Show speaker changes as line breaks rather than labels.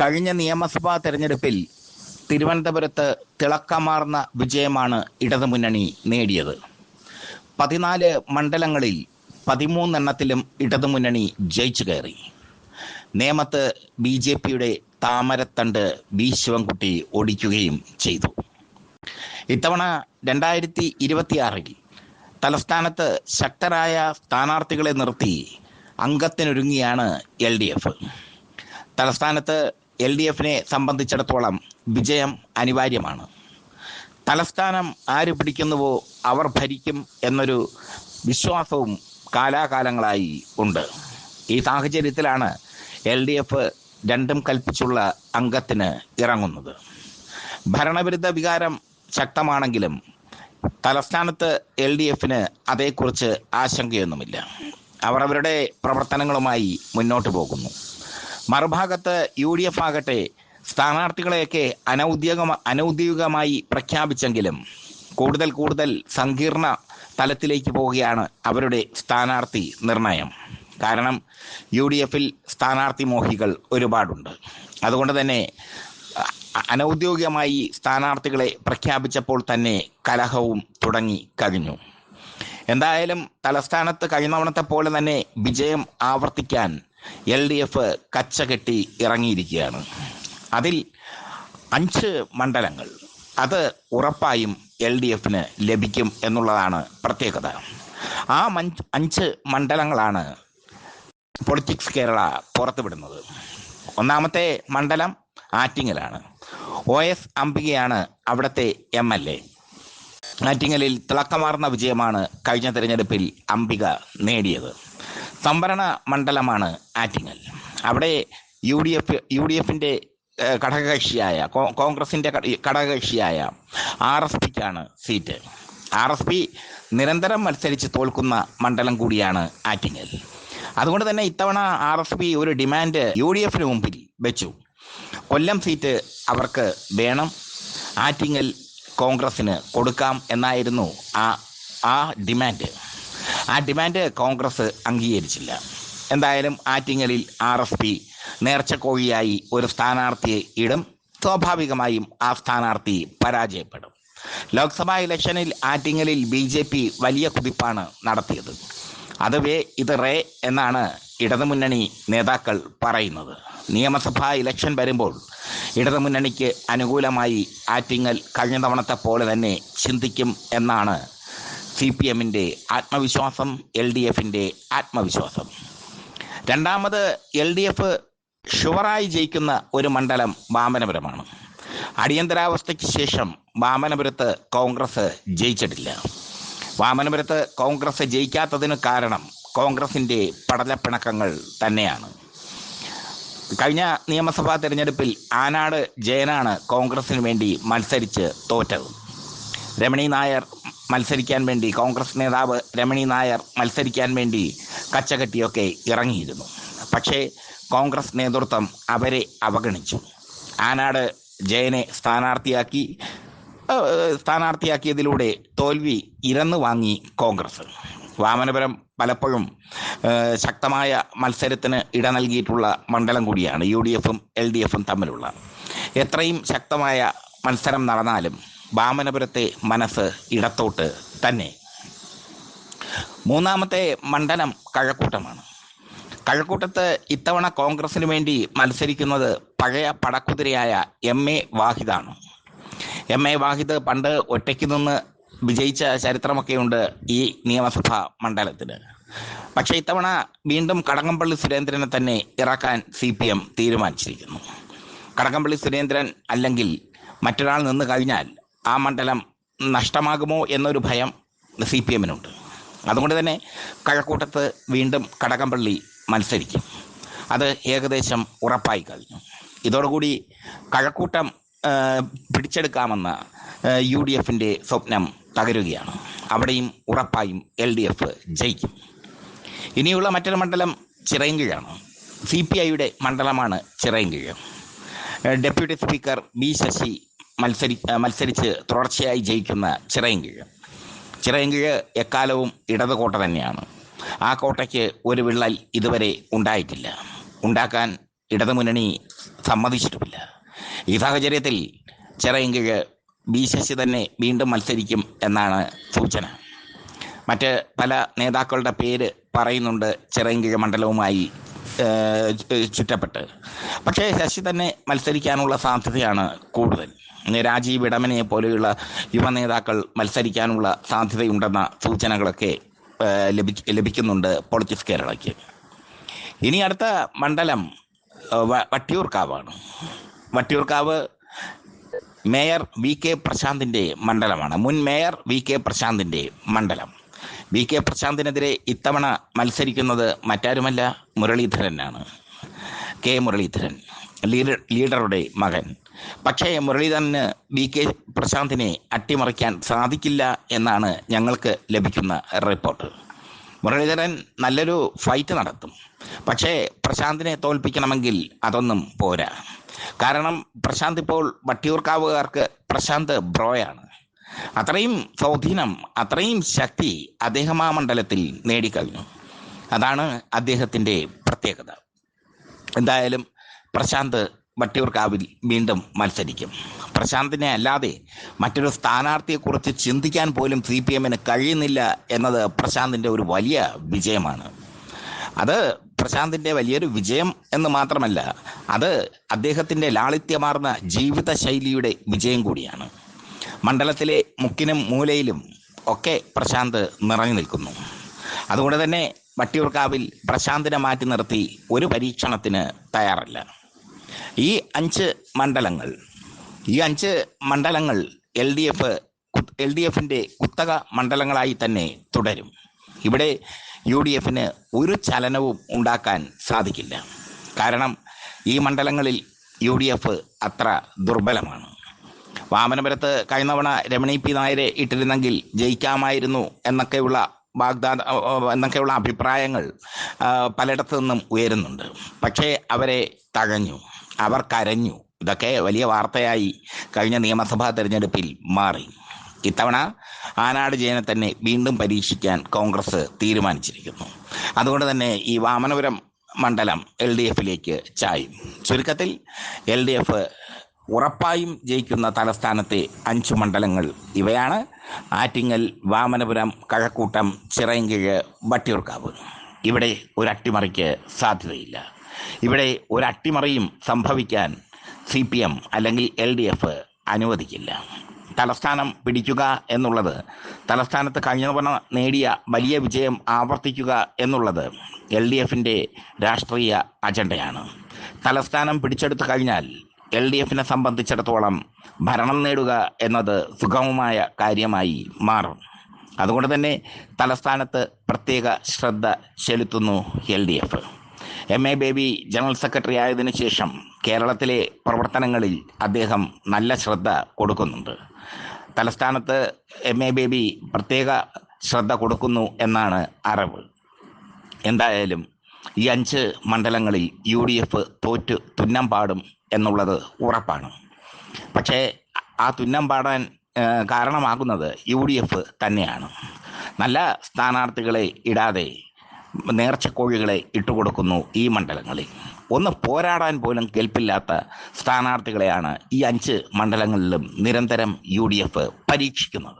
കഴിഞ്ഞ നിയമസഭാ തെരഞ്ഞെടുപ്പിൽ തിരുവനന്തപുരത്ത് തിളക്കമാർന്ന വിജയമാണ് ഇടതുമുന്നണി നേടിയത്. പതിനാല് മണ്ഡലങ്ങളിൽ പതിമൂന്നെണ്ണത്തിലും ഇടതുമുന്നണി ജയിച്ചു കയറി. നേമത്ത് ബി ജെ പിയുടെ താമരത്തണ്ട് ബി ശിവൻകുട്ടി ഓടിക്കുകയും ചെയ്തു. ഇത്തവണ രണ്ടായിരത്തി ഇരുപത്തിയാറിൽ തലസ്ഥാനത്ത് ശക്തരായ സ്ഥാനാർത്ഥികളെ നിർത്തി അംഗത്തിനൊരുങ്ങിയാണ് എൽ ഡി എഫ്. തലസ്ഥാനത്ത് എൽ ഡി എഫിനെ സംബന്ധിച്ചിടത്തോളം വിജയം അനിവാര്യമാണ്. തലസ്ഥാനം ആര് പിടിക്കുന്നുവോ അവർ ഭരിക്കും എന്നൊരു വിശ്വാസവും കാലാകാലങ്ങളായി ഉണ്ട്. ഈ സാഹചര്യത്തിലാണ് എൽ ഡി എഫ് രണ്ടും കൽപ്പിച്ചുള്ള അംഗത്തിന് ഇറങ്ങുന്നത്. ഭരണവിരുദ്ധ വികാരം ശക്തമാണെങ്കിലും തലസ്ഥാനത്ത് എൽ ഡി എഫിന് അതേക്കുറിച്ച് ആശങ്കയൊന്നുമില്ല. അവർ അവരുടെ പ്രവർത്തനങ്ങളുമായി മുന്നോട്ട് പോകുന്നു. മറുഭാഗത്ത് യു ഡി എഫ് ആകട്ടെ സ്ഥാനാർത്ഥികളെയൊക്കെ അനൗദ്യോഗിക അനൗദ്യോഗികമായി പ്രഖ്യാപിച്ചെങ്കിലും കൂടുതൽ കൂടുതൽ സങ്കീർണ തലത്തിലേക്ക് പോവുകയാണ് അവരുടെ സ്ഥാനാർത്ഥി നിർണയം. കാരണം യു ഡി എഫിൽ സ്ഥാനാർത്ഥി മോഹികൾ ഒരുപാടുണ്ട്. അതുകൊണ്ട് തന്നെ അനൗദ്യോഗികമായി സ്ഥാനാർത്ഥികളെ പ്രഖ്യാപിച്ചപ്പോൾ തന്നെ കലഹവും തുടങ്ങി കഴിഞ്ഞു. എന്തായാലും തലസ്ഥാനത്ത് കഴിഞ്ഞവണത്തെ പോലെ തന്നെ വിജയം ആവർത്തിക്കാൻ എൽ ഡി എഫ് കച്ചകെട്ടി ഇറങ്ങിയിരിക്കുകയാണ്. അതിൽ അഞ്ച് മണ്ഡലങ്ങൾ അത് ഉറപ്പായും എൽ ഡി എഫിന് ലഭിക്കും എന്നുള്ളതാണ് പ്രത്യേകത. ആ അഞ്ച് മണ്ഡലങ്ങളാണ് പൊളിറ്റിക്സ് കേരള പുറത്തുവിടുന്നത്. ഒന്നാമത്തെ മണ്ഡലം ആറ്റിങ്ങലാണ്. ഒ എസ് അംബികയാണ് അവിടുത്തെ എം എൽ എ. ആറ്റിങ്ങലിൽ തിളക്കമാർന്ന വിജയമാണ് കഴിഞ്ഞ തിരഞ്ഞെടുപ്പിൽ അംബിക നേടിയത്. സംവരണ മണ്ഡലമാണ് ആറ്റിങ്ങൽ. അവിടെ U D F U D എഫിന്റെ ഘടകകക്ഷിയായ കോൺഗ്രസിന്റെ ഘടകകക്ഷിയായ ആർ എസ് പിക്കാണ് സീറ്റ്. ആർ എസ് പി നിരന്തരം മത്സരിച്ച് തോൽക്കുന്ന മണ്ഡലം കൂടിയാണ് ആറ്റിങ്ങൽ. അതുകൊണ്ട് തന്നെ ഇത്തവണ ആർ എസ് പി ഒരു ഡിമാൻഡ് യു ഡി എഫിന് മുമ്പിൽ വെച്ചു. കൊല്ലം സീറ്റ് അവർക്ക് വേണം. ആറ്റിങ്ങൽ കോൺഗ്രസിന് കൊടുക്കാം എന്നായിരുന്നു ആ ആ ഡിമാൻഡ്. ആ ഡിമാൻഡ് കോൺഗ്രസ് അംഗീകരിച്ചില്ല. എന്തായാലും ആറ്റിങ്ങലിൽ ആർ എസ് പി നേർച്ചക്കോഴിയായി ഒരു സ്ഥാനാർത്ഥിയെ ഇടും. സ്വാഭാവികമായും ആ സ്ഥാനാർത്ഥി പരാജയപ്പെടും. ലോക്സഭാ ഇലക്ഷനിൽ ആറ്റിങ്ങലിൽ ബി ജെ പി വലിയ കുതിപ്പാണ് നടത്തിയത്. അത് വേ ഇത് റേ എന്നാണ് ഇടതുമുന്നണി നേതാക്കൾ പറയുന്നത്. നിയമസഭാ ഇലക്ഷൻ വരുമ്പോൾ ഇടതുമുന്നണിക്ക് അനുകൂലമായി ആറ്റിങ്ങൽ കഴിഞ്ഞ തവണത്തെ പോലെ തന്നെ ചിന്തിക്കും എന്നാണ് സി പി എമ്മിന്റെ ആത്മവിശ്വാസം എൽ ഡി എഫിന്റെ ആത്മവിശ്വാസം. രണ്ടാമത് എൽ ഡി എഫ് ഷുവറായി ജയിക്കുന്ന ഒരു മണ്ഡലം വാമനപുരമാണ്. അടിയന്തരാവസ്ഥയ്ക്ക് ശേഷം വാമനപുരത്ത് കോൺഗ്രസ് ജയിച്ചിട്ടില്ല. വാമനപുരത്ത് കോൺഗ്രസ് ജയിക്കാത്തതിന് കാരണം കോൺഗ്രസിന്റെ പടലപ്പിണക്കങ്ങൾ തന്നെയാണ്. കഴിഞ്ഞ നിയമസഭാ തെരഞ്ഞെടുപ്പിൽ ആനാട് ജയനാണ് കോൺഗ്രസിന് വേണ്ടി മത്സരിച്ച് തോറ്റത്. രമണി നായർ മത്സരിക്കാൻ വേണ്ടി കോൺഗ്രസ് നേതാവ് രമണി നായർ മത്സരിക്കാൻ വേണ്ടി കച്ചകെട്ടിയൊക്കെ ഇറങ്ങിയിരുന്നു. പക്ഷേ കോൺഗ്രസ് നേതൃത്വം അവരെ അവഗണിച്ചു. ആനാട് ജയനെ സ്ഥാനാർത്ഥിയാക്കി സ്ഥാനാർത്ഥിയാക്കിയതിലൂടെ തോൽവി ഇരന്ന് വാങ്ങി കോൺഗ്രസ്. വാമനപുരം പലപ്പോഴും ശക്തമായ മത്സരത്തിന് ഇട നൽകിയിട്ടുള്ള മണ്ഡലം കൂടിയാണ് യു ഡി എഫും എൽ ഡി എഫും തമ്മിലുള്ള. എത്രയും ശക്തമായ മത്സരം നടന്നാലും വാമനപുരത്തെ മനസ്സ് ഇടത്തോട്ട് തന്നെ. മൂന്നാമത്തെ മണ്ഡലം കഴക്കൂട്ടമാണ്. കഴക്കൂട്ടത്ത് ഇത്തവണ കോൺഗ്രസിന് വേണ്ടി മത്സരിക്കുന്നത് പഴയ പടക്കുതിരയായ എം എ വാഹിദാണ്. എം എ വാഹിദ് പണ്ട് ഒറ്റയ്ക്ക് നിന്ന് വിജയിച്ച ചരിത്രമൊക്കെയുണ്ട് ഈ നിയമസഭാ മണ്ഡലത്തിന് പക്ഷേ ഇത്തവണ വീണ്ടും കടകംപള്ളി സുരേന്ദ്രനെ തന്നെ ഇറക്കാൻ സി പി എം തീരുമാനിച്ചിരിക്കുന്നു. കടകംപള്ളി സുരേന്ദ്രൻ അല്ലെങ്കിൽ മറ്റൊരാൾ നിന്ന് കഴിഞ്ഞാൽ ആ മണ്ഡലം നഷ്ടമാകുമോ എന്നൊരു ഭയം സി പി എമ്മിനുണ്ട് അതുകൊണ്ട് തന്നെ കഴക്കൂട്ടത്ത് വീണ്ടും കടകംപള്ളി മത്സരിക്കും. അത് ഏകദേശം ഉറപ്പായി കഴിഞ്ഞു. ഇതോടുകൂടി കഴക്കൂട്ടം പിടിച്ചെടുക്കാമെന്ന യു ഡി എഫിന്റെ സ്വപ്നം തകരുകയാണ്. അവിടെയും ഉറപ്പായും എൽ ഡി എഫ് ജയിക്കും. ഇനിയുള്ള മറ്റൊരു മണ്ഡലം ചിറയൻകീഴാണ്. സി പി ഐയുടെ മണ്ഡലമാണ് Chirayinkeezhu. Deputy speaker B Sasi മത്സരി മത്സരിച്ച് തുടർച്ചയായി ജയിക്കുന്ന ചിറയൻകീഴ്. ചിറയൻകീഴ് എക്കാലവും ഇടത് കോട്ട തന്നെയാണ്. ആ കോട്ടയ്ക്ക് ഒരു വിള്ളൽ ഇതുവരെ ഉണ്ടായിട്ടില്ല. ഉണ്ടാക്കാൻ ഇടതുമുന്നണി സമ്മതിച്ചിട്ടുമില്ല. ഈ സാഹചര്യത്തിൽ ചിറയൻകീഴ് ബി ശശി തന്നെ വീണ്ടും മത്സരിക്കും എന്നാണ് സൂചന. മറ്റ് പല നേതാക്കളുടെ പേര് പറയുന്നുണ്ട് ചിറയൻകീഴ് മണ്ഡലവുമായി ചുറ്റപ്പെട്ട്. പക്ഷേ ശശി തന്നെ മത്സരിക്കാനുള്ള സാധ്യതയാണ് കൂടുതൽ. രാജീവ് ഇടമനെ പോലെയുള്ള യുവ നേതാക്കൾ മത്സരിക്കാനുള്ള സാധ്യതയുണ്ടെന്ന സൂചനകളൊക്കെ ലഭിക്കുന്നുണ്ട് പൊളിറ്റിക്സ് കേരളയ്ക്ക്. ഇനി അടുത്ത മണ്ഡലം വട്ടിയൂർക്കാവാണ്. വട്ടിയൂർക്കാവ് മേയർ വി കെ പ്രശാന്തിന്റെ മണ്ഡലമാണ്. മുൻ മേയർ വി കെ പ്രശാന്തിന്റെ മണ്ഡലം. വി കെ പ്രശാന്തിനെതിരെ ഇത്തവണ മത്സരിക്കുന്നത് മറ്റാരുമല്ല മുരളീധരനാണ്. കെ മുരളീധരൻ ലീഡർ ലീഡറുടെ മകൻ. പക്ഷേ മുരളീധരന് വി കെ പ്രശാന്തിനെ അട്ടിമറിക്കാൻ സാധിക്കില്ല എന്നാണ് ഞങ്ങൾക്ക് ലഭിക്കുന്ന റിപ്പോർട്ട്. മുരളീധരൻ നല്ലൊരു ഫൈറ്റ് നടത്തും. പക്ഷേ പ്രശാന്തിനെ തോൽപ്പിക്കണമെങ്കിൽ അതൊന്നും പോരാ. കാരണം പ്രശാന്ത് ഇപ്പോൾ വട്ടിയൂർക്കാവുകാർക്ക് പ്രശാന്ത് ബ്രോയാണ്. അത്രയും സ്വാധീനം അത്രയും ശക്തി അദ്ദേഹം ആ മണ്ഡലത്തിൽ നേടിക്കഴിഞ്ഞു. അതാണ് അദ്ദേഹത്തിന്റെ പ്രത്യേകത. എന്തായാലും പ്രശാന്ത് വട്ടിയൂർക്കാവിൽ വീണ്ടും മത്സരിക്കും. പ്രശാന്തിനെ അല്ലാതെ മറ്റൊരു സ്ഥാനാർത്ഥിയെക്കുറിച്ച് ചിന്തിക്കാൻ പോലും സി പി എമ്മിന് കഴിയുന്നില്ല എന്നത് പ്രശാന്തിന്റെ ഒരു വലിയ വിജയമാണ്. അത് പ്രശാന്തിന്റെ വലിയൊരു വിജയം എന്ന് മാത്രമല്ല അത് അദ്ദേഹത്തിന്റെ ലാളിത്യമാർന്ന ജീവിത ശൈലിയുടെ വിജയം കൂടിയാണ്. മണ്ഡലത്തിലെ മുക്കിനും മൂലയിലും ഒക്കെ പ്രശാന്ത് നിറഞ്ഞു നിൽക്കുന്നു. അതുകൊണ്ട് തന്നെ വട്ടിയൂർക്കാവിൽ പ്രശാന്തിനെ മാറ്റി നിർത്തി ഒരു പരീക്ഷണത്തിന് തയ്യാറല്ല. ഈ അഞ്ച് മണ്ഡലങ്ങൾ ഈ അഞ്ച് മണ്ഡലങ്ങൾ L D F L D എഫിന്റെ കുത്തക മണ്ഡലങ്ങളായി തന്നെ തുടരും. ഇവിടെ യു ഡി എഫിന് ഒരു ചലനവും ഉണ്ടാക്കാൻ സാധിക്കില്ല. കാരണം ഈ മണ്ഡലങ്ങളിൽ യു ഡി എഫ് അത്ര ദുർബലമാണ്. വാമനപുരത്ത് കഴിഞ്ഞ തവണ രമണി പി നായരെ ഇട്ടിരുന്നെങ്കിൽ ജയിക്കാമായിരുന്നു എന്നൊക്കെയുള്ള വാഗ്ദാന എന്നൊക്കെയുള്ള അഭിപ്രായങ്ങൾ പലയിടത്തു നിന്നും ഉയരുന്നുണ്ട്. പക്ഷേ അവരെ തഴഞ്ഞു അവർ കരഞ്ഞു. ഇതൊക്കെ വലിയ വാർത്തയായി കഴിഞ്ഞ നിയമസഭാ തെരഞ്ഞെടുപ്പിൽ മാറി. ഇത്തവണ ആനാട് ജയനെ തന്നെ വീണ്ടും പരീക്ഷിക്കാൻ കോൺഗ്രസ് തീരുമാനിച്ചിരിക്കുന്നു. അതുകൊണ്ട് തന്നെ ഈ വാമനപുരം മണ്ഡലം എൽ ഡി എഫിലേക്ക് ചായും. ചുരുക്കത്തിൽ എൽ ഡി എഫ് ഉറപ്പായും ജയിക്കുന്ന തലസ്ഥാനത്തെ അഞ്ച് മണ്ഡലങ്ങൾ ഇവയാണ്. ആറ്റിങ്ങൽ വാമനപുരം കഴക്കൂട്ടം ചിറയൻകീഴ് വട്ടിയൂർക്കാവ്. ഇവിടെ ഒരു അട്ടിമറിക്ക് സാധ്യതയില്ല. ഇവിടെ ഒരു അട്ടിമറിയും സംഭവിക്കാൻ സി പി എം അല്ലെങ്കിൽ എൽ ഡി എഫ് അനുവദിക്കില്ല. തലസ്ഥാനം പിടിക്കുക എന്നുള്ളത് തലസ്ഥാനത്ത് കഴിഞ്ഞ തവണ നേടിയ വലിയ വിജയം ആവർത്തിക്കുക എന്നുള്ളത് എൽ ഡി എഫിന്റെ രാഷ്ട്രീയ അജണ്ടയാണ്. തലസ്ഥാനം പിടിച്ചെടുത്തു കഴിഞ്ഞാൽ എൽ ഡി എഫിനെ സംബന്ധിച്ചിടത്തോളം ഭരണം നേടുക എന്നത് സുഗമമായ കാര്യമായി മാറും. അതുകൊണ്ട് തന്നെ തലസ്ഥാനത്ത് പ്രത്യേക ശ്രദ്ധ ചെലുത്തുന്നു L D F. M A Baby general secretary ആയതിനു ശേഷം കേരളത്തിലെ പ്രവർത്തനങ്ങളിൽ അദ്ദേഹം നല്ല ശ്രദ്ധ കൊടുക്കുന്നുണ്ട്. തലസ്ഥാനത്ത് എം എ ബേബി പ്രത്യേക ശ്രദ്ധ കൊടുക്കുന്നു എന്നാണ് അറിവ്. എന്തായാലും ഈ അഞ്ച് മണ്ഡലങ്ങളിൽ യു ഡി എഫ് തോറ്റു തുന്നം പാടും എന്നുള്ളത് ഉറപ്പാണ്. പക്ഷേ ആ തുന്നം പാടാൻ കാരണമാകുന്നത് യു ഡി എഫ് തന്നെയാണ്. നല്ല സ്ഥാനാർത്ഥികളെ ഇടാതെ നേർച്ചക്കോഴികളെ ഇട്ടുകൊടുക്കുന്നു ഈ മണ്ഡലങ്ങളിൽ. ഒന്ന് പോരാടാൻ പോലും കെൽപ്പില്ലാത്ത സ്ഥാനാർത്ഥികളെയാണ് ഈ അഞ്ച് മണ്ഡലങ്ങളിലും നിരന്തരം യു ഡി എഫ് പരീക്ഷിക്കുന്നത്.